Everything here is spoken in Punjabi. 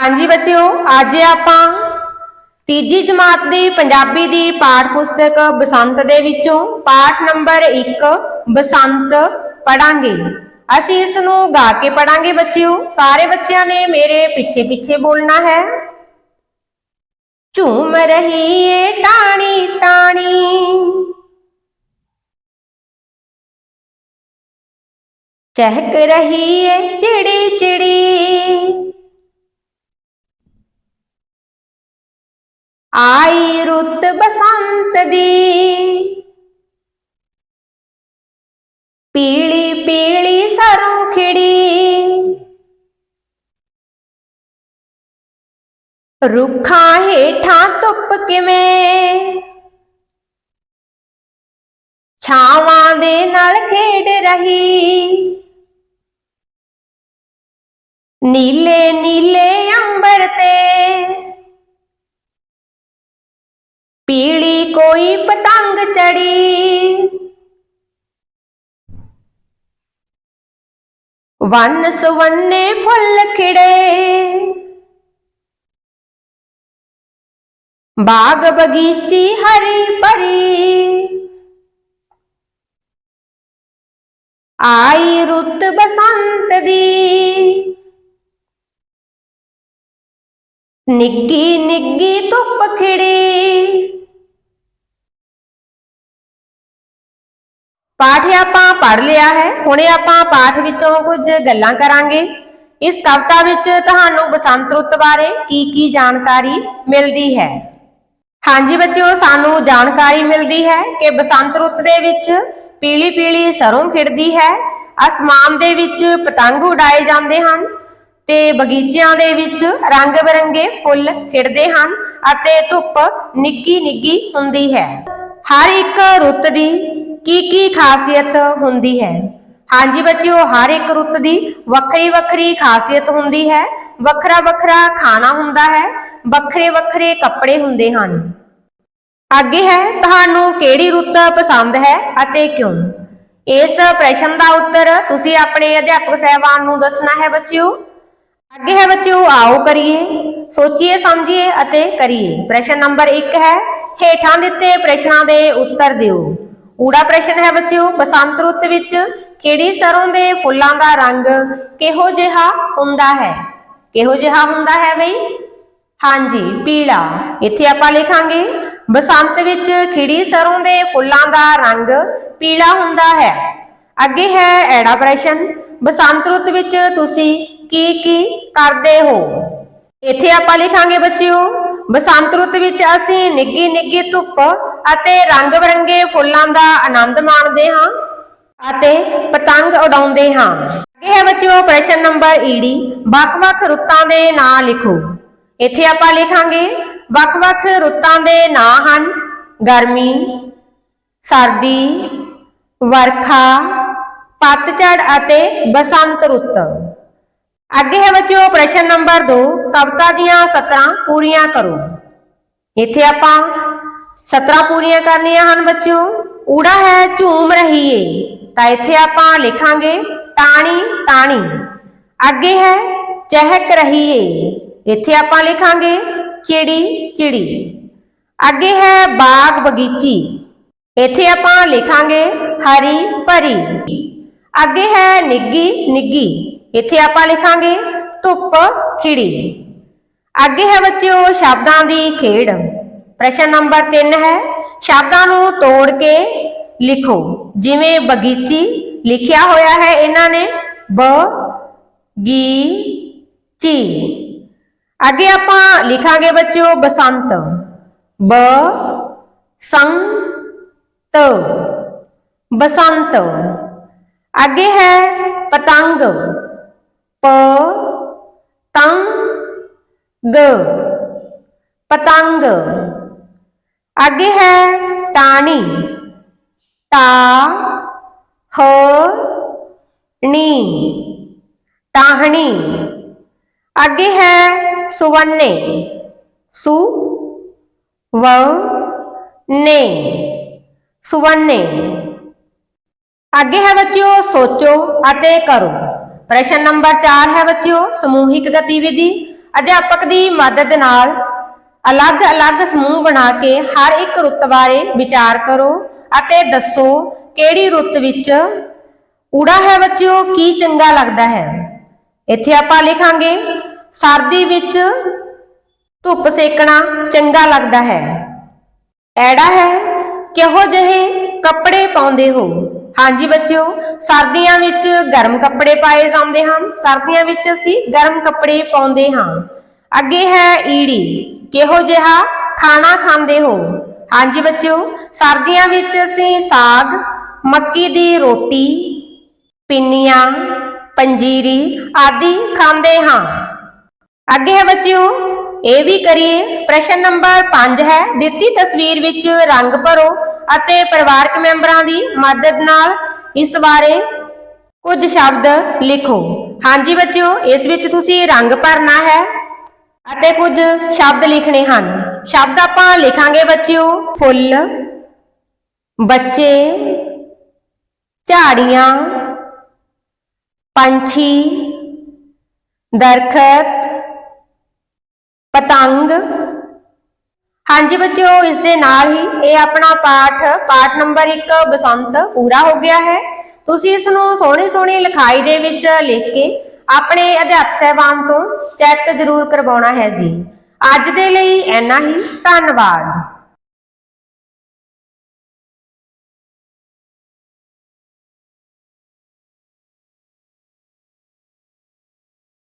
ਹਾਂਜੀ ਬੱਚਿਓ, ਅੱਜ ਆਪਾਂ ਤੀਜੀ ਜਮਾਤ ਦੀ ਪੰਜਾਬੀ ਦੀ ਪਾਠ ਪੁਸਤਕ ਬਸੰਤ ਦੇ ਵਿੱਚੋਂ ਪਾਠ ਨੰਬਰ 1 ਬਸੰਤ ਪੜਾਂਗੇ ਅਸੀਂ ਇਸ ਨੂੰ ਗਾ ਕੇ ਪੜਾਂਗੇ ਬੱਚਿਓ। ਸਾਰੇ ਬੱਚਿਆਂ ਨੇ ਮੇਰੇ ਪਿੱਛੇ ਪਿੱਛੇ ਬੋਲਣਾ ਹੈ। ਝੂਮ ਰਹੀ ਏ ਟਾਣੀ ਟਾਣੀ। ਚਹਿਕ ਰਹੀ ਏ ਚਿੜੀ ਚਿੜੀ ਆਈ ਰੁੱਤ ਬਸੰਤ ਦੀ। ਪੀਲੀ ਪੀਲੀ ਸਰੋਂ ਖਿੜੀ। ਰੁੱਖਾਂ ਹੇਠਾਂ ਧੁੱਪ ਕਿਵੇਂ। ਛਾਵਾਂ ਦੇ ਨਾਲ ਖੇਡ ਰਹੀ। ਨੀਲੇ ਨੀਲੇ ਅੰਬਰ ਤੇ। ਪੀਲੀ ਕੋਈ ਪਤੰਗ ਚੜੀ। ਵੰਨ ਸੁਵੰਨੇ ਫੁੱਲ ਖਿੜੇ। ਬਾਗ ਬਗੀਚੀ ਹਰੀ ਭਰੀ। ਆਈ ਰੁੱਤ ਬਸੰਤ ਦੀ। ਨਿੱਗੀ ਨਿੱਗੀ ਧੁੱਪ ਖਿੜੀ। ਪਾਠ ਆਪਾਂ ਪੜ ਲਿਆ ਹੈ। ਹੁਣੇ ਆਪਾਂ ਪਾਠ ਵਿੱਚੋਂ ਕੁਝ ਗੱਲਾਂ ਕਰਾਂਗੇ। ਇਸ ਕਵਿਤਾ ਵਿੱਚ ਤੁਹਾਨੂੰ ਬਸੰਤ ਰੁੱਤ ਬਾਰੇ ਕੀ ਕੀ ਜਾਣਕਾਰੀ ਮਿਲਦੀ ਹੈ। ਹਾਂਜੀ ਬੱਚਿਓ, ਸਾਨੂੰ ਜਾਣਕਾਰੀ ਮਿਲਦੀ ਹੈ ਕਿ ਬਸੰਤ ਰੁੱਤ ਦੇ ਵਿੱਚ ਪੀਲੀ ਪੀਲੀ ਸਰੋਂ ਖਿੜਦੀ ਹੈ। ਅਸਮਾਨ ਦੇ ਵਿੱਚ ਪਤੰਗ ਉਡਾਏ ਜਾਂਦੇ ਹਨ। ਤੇ ਬਗੀਚਿਆਂ ਦੇ ਵਿੱਚ ਰੰਗ ਬਿਰੰਗੇ ਫੁੱਲ ਖਿੜਦੇ ਹਨ ਅਤੇ ਧੁੱਪ ਨਿੱਗੀ ਨਿੱਗੀ ਹੁੰਦੀ ਹੈ। ਹਰ ਇੱਕ ਰੁੱਤ ਦੀ ਕੀ ਕੀ ਖਾਸੀਅਤ ਹੁੰਦੀ ਹੈ? ਹਾਂਜੀ ਬੱਚਿਓ, ਹਰ ਇੱਕ ਰੁੱਤ ਦੀ ਵੱਖਰੀ ਵੱਖਰੀ ਖਾਸੀਅਤ ਹੁੰਦੀ ਹੈ। ਵੱਖਰਾ ਵੱਖਰਾ ਖਾਣਾ ਹੁੰਦਾ ਹੈ। ਵੱਖਰੇ ਵੱਖਰੇ ਕੱਪੜੇ ਹੁੰਦੇ ਹਨ। ਅੱਗੇ ਹੈ, ਤੁਹਾਨੂੰ ਕਿਹੜੀ ਰੁੱਤ ਪਸੰਦ ਹੈ ਅਤੇ ਕਿਉਂ? ਇਸ ਪ੍ਰਸ਼ਨ ਦਾ ਉੱਤਰ ਤੁਸੀਂ ਆਪਣੇ ਅਧਿਆਪਕ ਸਹਿਬਾਨ ਨੂੰ ਦੱਸਣਾ ਹੈ ਬੱਚਿਓ। ਅੱਗੇ ਹੈ ਬੱਚਿਓ, ਆਓ ਕਰੀਏ, ਸੋਚੀਏ, ਸਮਝੀਏ ਅਤੇ ਕਰੀਏ। ਪ੍ਰਸ਼ਨ ਨੰਬਰ 1 ਹੈ, ਹੇਠਾਂ ਦਿੱਤੇ ਪ੍ਰਸ਼ਨਾਂ ਦੇ ਉੱਤਰ ਦਿਓ। ਊੜਾ ਪ੍ਰਸ਼ਨ ਹੈ ਬੱਚਿਓ, ਬਸੰਤ ਰੁੱਤ ਵਿੱਚ ਕਿਹੜੀ ਸਰੋਂ ਦੇ ਫੁੱਲਾਂ ਦਾ ਰੰਗ ਕਿਹੋ ਜਿਹਾ ਹੁੰਦਾ ਹੈ? ਕਿਹੋ ਜਿਹਾ ਹੁੰਦਾ ਹੈ ਬਈ? ਹਾਂਜੀ, ਪੀਲਾ। ਇੱਥੇ ਆਪਾਂ ਲਿਖਾਂਗੇ, ਬਸੰਤ ਵਿੱਚ ਖਿੜੀ ਸਰੋਂ ਦੇ ਫੁੱਲਾਂ ਦਾ ਰੰਗ ਪੀਲਾ ਹੁੰਦਾ ਹੈ? ਅੱਗੇ ਹੈ ਐੜਾ ਪ੍ਰਸ਼ਨ, ਬਸੰਤ ਰੁੱਤ ਵਿੱਚ ਤੁਸੀਂ ਕੀ ਕੀ ਕਰਦੇ ਹੋ? ਇੱਥੇ ਆਪਾਂ ਲਿਖਾਂਗੇ ਬੱਚਿਓ, ਬਸੰਤ ਰੁੱਤ ਵਿੱਚ ਅਸੀਂ ਨਿੱਗੀ ਨਿੱਗੀ ਧੁੱਪ ਅਤੇ ਰੰਗ ਬਰੰਗੇ ਫੁੱਲਾਂ ਦਾ ਆਨੰਦ ਮਾਣਦੇ ਹਾਂ ਅਤੇ ਪਤੰਗ ਉਡਾਉਂਦੇ ਹਾਂ। ਅੱਗੇ ਹੈ ਬੱਚਿਓ, ਪ੍ਰਸ਼ਨ ਨੰਬਰ ਈਡੀ, ਵੱਖ-ਵੱਖ ਰੁੱਤਾਂ ਦੇ ਨਾਂ ਲਿਖੋ। ਇੱਥੇ ਆਪਾਂ ਲਿਖਾਂਗੇ, ਵੱਖ-ਵੱਖ ਰੁੱਤਾਂ ਦੇ ਨਾਂ ਹਨ, ਗਰਮੀ, ਸਰਦੀ, ਵਰਖਾ, ਪਤਝੜ ਅਤੇ ਬਸੰਤ ਰੁੱਤ। ਅੱਗੇ ਹੈ ਬੱਚਿਓ ਪ੍ਰਸ਼ਨ ਨੰਬਰ 2 ਕਵਿਤਾ ਦੀਆਂ ਸਤਰਾਂ ਪੂਰੀਆਂ ਕਰੋ। ਇੱਥੇ ਆਪਾਂ ਸਤਰਾਂ ਪੂਰੀਆਂ ਕਰਨੀਆਂ ਹਨ ਬੱਚਿਓ। ਊੜਾ ਹੈ, ਝੂਮ ਰਹੀ ਏ ਤਾਂ ਇੱਥੇ ਆਪਾਂ ਲਿਖਾਂਗੇ ਟਾਣੀ ਟਾਣੀ। ਅੱਗੇ ਹੈ, ਚਹਿਕ ਰਹੀ ਏ ਇੱਥੇ ਆਪਾਂ ਲਿਖਾਂਗੇ ਚਿੜੀ ਚਿੜੀ। ਅੱਗੇ ਹੈ, ਬਾਗ ਬਗੀਚੀ। ਇੱਥੇ ਆਪਾਂ ਲਿਖਾਂਗੇ ਹਰੀ ਭਰੀ। ਅੱਗੇ ਹੈ, ਨਿੱਗੀ ਨਿੱਗੀ। ਇੱਥੇ ਆਪਾਂ ਲਿਖਾਂਗੇ ਧੁੱਪ ਖਿੜੀ ਅੱਗੇ ਹੈ ਬੱਚਿਓ ਸ਼ਬਦਾਂ ਦੀ ਖੇਡ। ਪ੍ਰਸ਼ਨ ਨੰਬਰ 3 ਹੈ, ਸ਼ਬਦਾਂ ਨੂੰ ਤੋੜ ਕੇ ਲਿਖੋ। ਜਿਵੇਂ ਬਗੀਚੀ ਲਿਖਿਆ ਹੋਇਆ ਹੈ ਇਹਨਾਂ ਨੇ ਬ ਗੀ ਚੀ ਅੱਗੇ ਆਪਾਂ ਲਿਖਾਂਗੇ ਬੱਚਿਓ ਬਸੰਤ। ਬ ਸੰਤ ਬਸੰਤ। ਅੱਗੇ ਹੈ ਪਤੰਗ। ਤੰਗ ਪਤੰਗ। ਅੱਗੇ ਹੈ ਟਾਣੀ ਤਾ, ਹ, ਣੀ। ਟਾਹਣੀ। ਅੱਗੇ ਹੈ ਸੁਵੰਨੇ। ਸੁ, ਵ, ਨੇ। ਸੁਵੰਨੇ। ਅੱਗੇ ਹੈ ਬੱਚਿਓ, ਸੋਚੋ ਅਤੇ ਕਰੋ। ਪ੍ਰਸ਼ਨ ਨੰਬਰ 4 ਹੈ ਬੱਚਿਓ, ਸਮੂਹਿਕ ਗਤੀਵਿਧੀ। ਅਧਿਆਪਕ ਦੀ ਮਦਦ ਨਾਲ ਅਲੱਗ-ਅਲੱਗ ਸਮੂਹ ਬਣਾ ਕੇ ਹਰ ਇੱਕ ਰੁੱਤ ਬਾਰੇ ਵਿਚਾਰ ਕਰੋ ਅਤੇ ਦੱਸੋ ਕਿਹੜੀ ਰੁੱਤ ਵਿੱਚ ਊੜਾ ਹੈ ਬੱਚਿਓ, ਕੀ ਚੰਗਾ ਲੱਗਦਾ ਹੈ। ਇੱਥੇ ਆਪਾਂ ਲਿਖਾਂਗੇ, ਸਰਦੀ ਵਿੱਚ ਧੁੱਪ ਸੇਕਣਾ ਚੰਗਾ ਲੱਗਦਾ ਹੈ। ਐੜਾ ਹੈ, ਕਿਹੋ ਜਿਹੇ ਕੱਪੜੇ ਪਾਉਂਦੇ ਹੋ? ਹਾਂਜੀ ਬੱਚਿਓ, ਸਰਦੀਆਂ ਵਿੱਚ ਗਰਮ ਕੱਪੜੇ ਪਾਏ ਜਾਂਦੇ ਹਨ। ਸਰਦੀਆਂ ਵਿੱਚ ਅਸੀਂ ਗਰਮ ਕੱਪੜੇ ਪਾਉਂਦੇ ਹਾਂ। ਅੱਗੇ ਹੈ ਈੜੀ। ਕਿਹੋ ਜਿਹਾ? ਖਾਣਾ ਖਾਂਦੇ ਹੋ। ਹਾਂਜੀ ਬੱਚਿਓ, ਸਰਦੀਆਂ ਵਿੱਚ ਅਸੀਂ ਸਾਗ, ਮੱਕੀ ਦੀ ਰੋਟੀ, ਪਿੰਨੀਆਂ, ਪੰਜੀਰੀ ਆਦਿ ਖਾਂਦੇ ਹਾਂ। ਅੱਗੇ ਹੈ ਬੱਚਿਓ, ਇਹ ਵੀ ਕਰੀਏ। ਪ੍ਰਸ਼ਨ ਨੰਬਰ 5 ਹੈ, ਦਿੱਤੀ ਤਸਵੀਰ ਵਿੱਚ ਰੰਗ ਭਰੋ। ਅਤੇ ਪਰਿਵਾਰਕ ਮੈਂਬਰਾਂ ਦੀ ਮਦਦ ਨਾਲ ਇਸ ਬਾਰੇ ਕੁਝ ਸ਼ਬਦ ਲਿਖੋ। ਹਾਂਜੀ ਬੱਚਿਓ, ਇਸ ਵਿੱਚ ਤੁਸੀਂ ਰੰਗ ਭਰਨਾ ਹੈ ਅਤੇ ਕੁਝ ਸ਼ਬਦ ਲਿਖਣੇ ਹਨ। ਸ਼ਬਦ ਆਪਾਂ ਲਿਖਾਂਗੇ ਬੱਚਿਓ, ਫੁੱਲ, ਬੱਚੇ, ਝਾੜੀਆਂ, ਪੰਛੀ, ਦਰਖਤ, ਪਤੰਗ ਹਾਂਜੀ ਬੱਚਿਓ, ਇਸ ਦੇ ਨਾਲ ਹੀ ਇਹ ਆਪਣਾ ਪਾਠ ਪਾਠ ਨੰਬਰ 1 ਬਸੰਤ ਪੂਰਾ ਹੋ ਗਿਆ ਹੈ। ਤੁਸੀਂ ਇਸ ਨੂੰ ਸੋਹਣੀ ਸੋਹਣੀ ਲਿਖਾਈ ਦੇ ਵਿੱਚ ਲਿਖ ਕੇ ਆਪਣੇ ਅਧਿਆਪਕ ਸਹਿਬਾਨ ਤੋਂ ਚੈੱਕ ਜ਼ਰੂਰ ਕਰਵਾਉਣਾ ਹੈ ਜੀ। ਅੱਜ ਦੇ ਲਈ ਇੰਨਾ ਹੀ, ਧੰਨਵਾਦ।